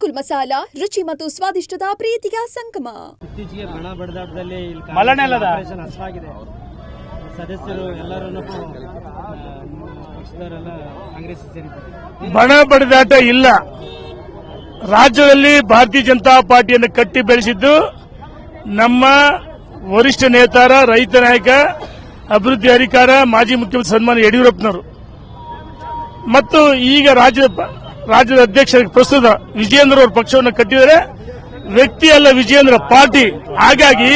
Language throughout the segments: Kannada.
ಅಮರ್ಕುಲ್ ಮಸಾಲ ರುಚಿ ಮತ್ತು ಸ್ವಾದಿಷ್ಟದ ಪ್ರೀತಿಯ ಸಂಗಮ. ಇತ್ತೀಚೆಗೆ ಬಣ ಬಡದಾಟದಲ್ಲಿ? ಸದಸ್ಯರು ಕಾಂಗ್ರೆಸ್ ಬಣ ಬಡಿದಾಟ ಇಲ್ಲ. ರಾಜ್ಯದಲ್ಲಿ ಭಾರತೀಯ ಜನತಾ ಪಾರ್ಟಿಯನ್ನು ಕಟ್ಟಿ ಬೆಳೆಸಿದ್ದು ನಮ್ಮ ವರಿಷ್ಠ ನೇತಾರ ರೈತ ನಾಯಕ ಅಭಿವೃದ್ಧಿ ಅಧಿಕಾರ ಮಾಜಿ ಮುಖ್ಯಮಂತ್ರಿ ಸನ್ಮಾನ್ಯ ಯಡಿಯೂರಪ್ಪನವರು. ಮತ್ತು ಈಗ ರಾಜ್ಯದ ರಾಜ್ಯದ ಅಧ್ಯಕ್ಷರಿಗೆ ಪ್ರಸ್ತುತ ವಿಜಯೇಂದ್ರ ಅವರು ಪಕ್ಷವನ್ನು ಕಟ್ಟಿದರೆ ವ್ಯಕ್ತಿ ಅಲ್ಲ ವಿಜಯೇಂದ್ರ, ಪಾರ್ಟಿ. ಹಾಗಾಗಿ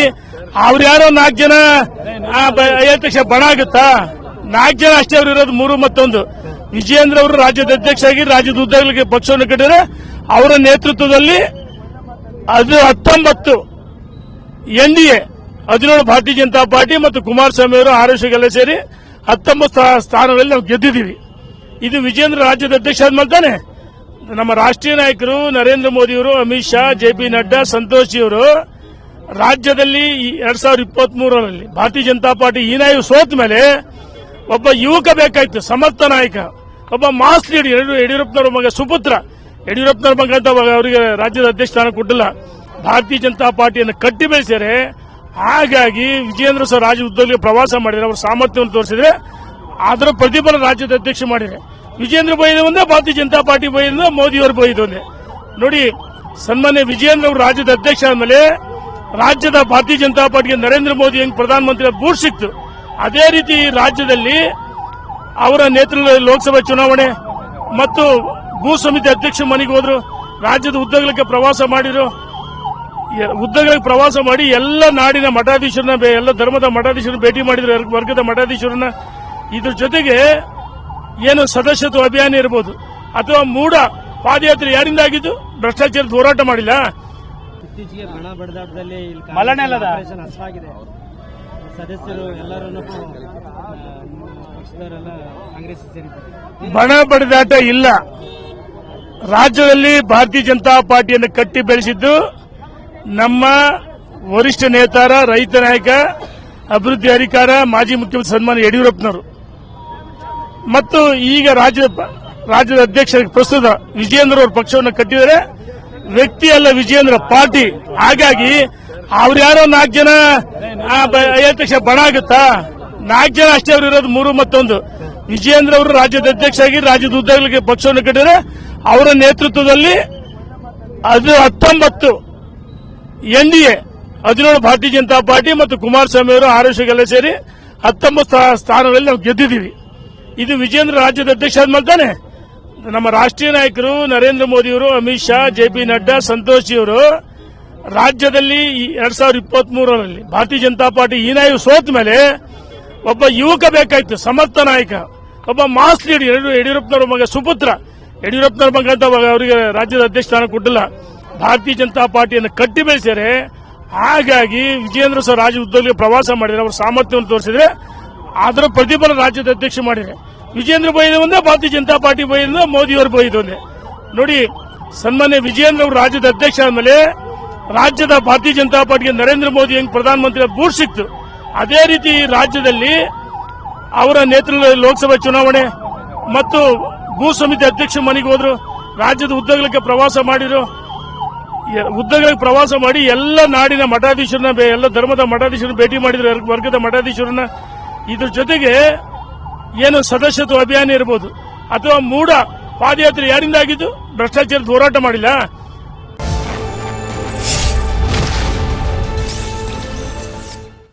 ಯಾರೋ ನಾಲ್ಕು ಜನ ಅಧ್ಯಕ್ಷ ಬಣ ಆಗುತ್ತಾ? ನಾಲ್ಕು ಜನ ಅಷ್ಟೇ ಅವ್ರು ಇರೋದು, ಮೂರು ಮತ್ತೊಂದು. ವಿಜಯೇಂದ್ರ ಅವರು ರಾಜ್ಯದ ಅಧ್ಯಕ್ಷ ಆಗಿ ರಾಜ್ಯದ ಉದ್ದಗಳಿಗೆ ಪಕ್ಷವನ್ನು ಕಟ್ಟಿದರೆ ಅವರ ನೇತೃತ್ವದಲ್ಲಿ ಅದು ಹತ್ತೊಂಬತ್ತು ಎನ್ಡಿಎ ಹದಿನೇಳು ಭಾರತೀಯ ಜನತಾ ಪಾರ್ಟಿ ಮತ್ತು ಕುಮಾರಸ್ವಾಮಿ ಅವರು ಆರೋಗ್ಯಗೆಲ್ಲ ಸೇರಿ ಹತ್ತೊಂಬತ್ತು ಸ್ಥಾ- ಸ್ಥಾನಗಳಲ್ಲಿ ನಾವು ಗೆದ್ದಿದ್ದೀವಿ. ಇದು ವಿಜೇಂದ್ರ ರಾಜ್ಯದ ಅಧ್ಯಕ್ಷ ಆದ್ಮೇಲೆ ತಾನೆ? ನಮ್ಮ ರಾಷ್ಟ್ರೀಯ ನಾಯಕರು ನರೇಂದ್ರ ಮೋದಿಯವರು, ಅಮಿತ್ ಶಾ, ಜೆ ಪಿ ನಡ್ಡಾ, ಸಂತೋಷ್ ಅವರು ರಾಜ್ಯದಲ್ಲಿ ಎರಡ್ ಸಾವಿರದ ಇಪ್ಪತ್ತ್ ಮೂರರಲ್ಲಿ ಭಾರತೀಯ ಜನತಾ ಪಾರ್ಟಿ ಈ ನಾಯಕ ಸೋತ ಮೇಲೆ ಒಬ್ಬ ಯುವಕ ಬೇಕಾಯ್ತು, ಸಮರ್ಥ ನಾಯಕ. ಒಬ್ಬ ಮಾಸ್ ಲೀಡರ್ ಯಡಿಯೂರು- ಯಡಿಯೂರಪ್ಪನವರ ಮಗ ಸುಪುತ್ರ. ಯಡಿಯೂರಪ್ಪನವರ ಮಗ ಅಂತ ಅವರಿಗೆ ರಾಜ್ಯದ ಅಧ್ಯಕ್ಷ ಸ್ಥಾನ ಕೊಟ್ಟಿಲ್ಲ. ಭಾರತೀಯ ಜನತಾ ಪಾರ್ಟಿಯನ್ನು ಕಟ್ಟಿ ಬೆಳೆಸಿದರೆ ಹಾಗಾಗಿ ವಿಜಯೇಂದ್ರ ಸರ್ ರಾಜ್ಯ ಉದ್ಯೋಗ ಪ್ರವಾಸ ಮಾಡಿದರೆ, ಅವರ ಸಾಮರ್ಥ್ಯವನ್ನು ತೋರಿಸಿದ್ರೆ ಅದರ ಪ್ರತಿಫಲ ರಾಜ್ಯದ ಅಧ್ಯಕ್ಷ ಮಾಡಿದೆ ವಿಜೇಂದ್ರ ಬೈದು ಒಂದೇ ಭಾರತೀಯ ಜನತಾ ಪಾರ್ಟಿ ಬೈದ ಮೋದಿಯವರು ಬೈದು ಒಂದೇ ನೋಡಿ, ಸನ್ಮಾನ್ಯ ವಿಜಯೇಂದ್ರ ಅವರು ರಾಜ್ಯದ ಅಧ್ಯಕ್ಷ ಆದ್ಮೇಲೆ ರಾಜ್ಯದ ಭಾರತೀಯ ಜನತಾ ಪಾರ್ಟಿಗೆ ನರೇಂದ್ರ ಮೋದಿ ಹೆಂಗ್ ಪ್ರಧಾನಮಂತ್ರಿ ಬೂಟ್ ಸಿಕ್ತು ಅದೇ ರೀತಿ ರಾಜ್ಯದಲ್ಲಿ ಅವರ ನೇತೃತ್ವದಲ್ಲಿ ಲೋಕಸಭಾ ಚುನಾವಣೆ ಮತ್ತು ಭೂ ಸಮಿತಿ ಅಧ್ಯಕ್ಷ ಮನೆಗೆ ಹೋದ್ರು, ರಾಜ್ಯದ ಉದ್ದಗಲಕ್ಕೆ ಪ್ರವಾಸ ಮಾಡಿದ್ರು. ಉದ್ದಗಲಕ್ಕೆ ಪ್ರವಾಸ ಮಾಡಿ ಎಲ್ಲ ನಾಡಿನ ಮಠಾಧೀಶರನ್ನ ಎಲ್ಲ ಧರ್ಮದ ಮಠಾಧೀಶರನ್ನ ಭೇಟಿ ಮಾಡಿದ್ರು, ವರ್ಗದ ಮಠಾಧೀಶರನ್ನ. ಇದ್ರ ಜೊತೆಗೆ ಏನು ಸದಸ್ಯತ್ವ ಅಭಿಯಾನ ಇರಬಹುದು ಅಥವಾ ಮೂಢ ಪಾದಯಾತ್ರೆ ಯಾರಿಂದ ಆಗಿದ್ದು ಭ್ರಷ್ಟಾಚಾರದ ಹೋರಾಟ ಮಾಡಿಲ್ಲ? ಇತ್ತೀಚೆಗೆ ಬಡದಾಟದಲ್ಲಿ? ಸದಸ್ಯರು ಕಾಂಗ್ರೆಸ್ ಬಣ ಬಡಿದಾಟ ಇಲ್ಲ. ರಾಜ್ಯದಲ್ಲಿ ಭಾರತೀಯ ಜನತಾ ಪಾರ್ಟಿಯನ್ನು ಕಟ್ಟಿ ಬೆಳೆಸಿದ್ದು ನಮ್ಮ ವರಿಷ್ಠ ನೇತಾರ ರೈತ ನಾಯಕ ಅಭಿವೃದ್ಧಿ ಅಧಿಕಾರ ಮಾಜಿ ಮುಖ್ಯಮಂತ್ರಿ ಸನ್ಮಾನ್ ಯಡಿಯೂರಪ್ಪನವರು. ಮತ್ತು ಈಗ ರಾಜ್ಯದ ರಾಜ್ಯದ ಅಧ್ಯಕ್ಷರಿಗೆ ಪ್ರಸ್ತುತ ವಿಜಯೇಂದ್ರ ಅವರು ಪಕ್ಷವನ್ನು ಕಟ್ಟಿದರೆ ವ್ಯಕ್ತಿ ಅಲ್ಲ ವಿಜಯೇಂದ್ರ, ಪಾರ್ಟಿ. ಹಾಗಾಗಿ ಅವ್ರು ಯಾರೋ ನಾಲ್ಕು ಜನ ಲಕ್ಷ ಬಣ ಆಗುತ್ತಾ? ನಾಲ್ಕು ಜನ ಅಷ್ಟೇ ಅವ್ರು ಇರೋದು, ಮೂರು ಮತ್ತೊಂದು. ವಿಜಯೇಂದ್ರ ಅವರು ರಾಜ್ಯದ ಅಧ್ಯಕ್ಷ ಆಗಿ ರಾಜ್ಯದ ಉದ್ಯೋಗಗಳಿಗೆ ಪಕ್ಷವನ್ನು ಕಟ್ಟಿದರೆ ಅವರ ನೇತೃತ್ವದಲ್ಲಿ ಅದು ಹತ್ತೊಂಬತ್ತು ಎನ್ಡಿಎ ಹದಿನೇಳು ಭಾರತೀಯ ಜನತಾ ಪಾರ್ಟಿ ಮತ್ತು ಕುಮಾರಸ್ವಾಮಿ ಅವರು ಆರೋಗ್ಯಗೆಲ್ಲ ಸೇರಿ ಹತ್ತೊಂಬತ್ತು ಸ್ಥಾ- ಸ್ಥಾನಗಳಲ್ಲಿ ನಾವು ಗೆದ್ದಿದ್ದೀವಿ. ಇದು ವಿಜೇಂದ್ರ ರಾಜ್ಯದ ಅಧ್ಯಕ್ಷ ಆದ್ಮೇಲೆ ನಮ್ಮ ರಾಷ್ಟ್ರೀಯ ನಾಯಕರು ನರೇಂದ್ರ ಮೋದಿಯವರು, ಅಮಿತ್ ಶಾ, ಜೆ ಪಿ ನಡ್ಡಾ, ಸಂತೋಷ್ ಅವರು ರಾಜ್ಯದಲ್ಲಿ ಎರಡ್ ಸಾವಿರದ ಇಪ್ಪತ್ತ್ ಮೂರರಲ್ಲಿ ಭಾರತೀಯ ಜನತಾ ಪಾರ್ಟಿ ಈ ನಾಯು ಸೋತ ಮೇಲೆ ಒಬ್ಬ ಯುವಕ ಬೇಕಾಯ್ತು, ಸಮರ್ಥ ನಾಯಕ. ಒಬ್ಬ ಮಾಸ್ ಲೀಡರ್ ಯಡಿಯೂರು- ಯಡಿಯೂರಪ್ಪನವರ ಮಗ ಸುಪುತ್ರ. ಯಡಿಯೂರಪ್ಪನವರ ಮಗ ಅಂತ ಅವರಿಗೆ ರಾಜ್ಯದ ಅಧ್ಯಕ್ಷ ಸ್ಥಾನ ಕೊಟ್ಟಿಲ್ಲ. ಭಾರತೀಯ ಜನತಾ ಪಾರ್ಟಿಯನ್ನು ಕಟ್ಟಿ ಬೆಳೆಸಿದರೆ ಹಾಗಾಗಿ ವಿಜೇಂದ್ರ ಸರ್ ರಾಜ್ಯ ಉದ್ಯೋಗಿಗೆ ಪ್ರವಾಸ ಮಾಡಿದರೆ, ಅವರ ಸಾಮರ್ಥ್ಯವನ್ನು ತೋರಿಸಿದ್ರೆ ಅದರ ಪ್ರತಿಫಲ ರಾಜ್ಯದ ಅಧ್ಯಕ್ಷ ಮಾಡಿದೆ ವಿಜೇಂದ್ರ ಬೈದ ಒಂದೇ, ಭಾರತೀಯ ಜನತಾ ಪಾರ್ಟಿ ಬೈದ ಮೋದಿಯವರು ಬೈದ ಒಂದೇ. ನೋಡಿ, ಸನ್ಮಾನ್ಯ ವಿಜಯೇಂದ್ರ ಅವರು ರಾಜ್ಯದ ಅಧ್ಯಕ್ಷ ಆದಮೇಲೆ ರಾಜ್ಯದ ಭಾರತೀಯ ಜನತಾ ಪಾರ್ಟಿಗೆ ನರೇಂದ್ರ ಮೋದಿ ಹೆಂಗ್ ಪ್ರಧಾನಮಂತ್ರಿ ಬೂಟ್ ಸಿಕ್ತು. ಅದೇ ರೀತಿ ರಾಜ್ಯದಲ್ಲಿ ಅವರ ನೇತೃತ್ವದಲ್ಲಿ ಲೋಕಸಭಾ ಚುನಾವಣೆ ಮತ್ತು ಭೂ ಸಮಿತಿ ಅಧ್ಯಕ್ಷ ಮನೆಗೆ ಹೋದ್ರು. ರಾಜ್ಯದ ಉದ್ದಗಲಕ್ಕೆ ಪ್ರವಾಸ ಮಾಡಿದ್ರು. ಉದ್ಯೋಗಗಳಿಗೆ ಪ್ರವಾಸ ಮಾಡಿ ಎಲ್ಲ ನಾಡಿನ ಮಠಾಧೀಶರನ್ನ ಎಲ್ಲ ಧರ್ಮದ ಮಠಾಧೀಶರನ್ನ ಭೇಟಿ ಮಾಡಿದ್ರು. ವರ್ಗದ ಮಠಾಧೀಶರನ್ನ ಇದ್ರ ಜೊತೆಗೆ ಏನು ಸದಸ್ಯತ್ವ ಅಭಿಯಾನ ಇರಬಹುದು ಅಥವಾ ಮೂಢ ಪಾದಯಾತ್ರೆ ಯಾರಿಂದ ಆಗಿದ್ದು ಭ್ರಷ್ಟಾಚಾರದ ಹೋರಾಟ ಮಾಡಿಲ್ಲ?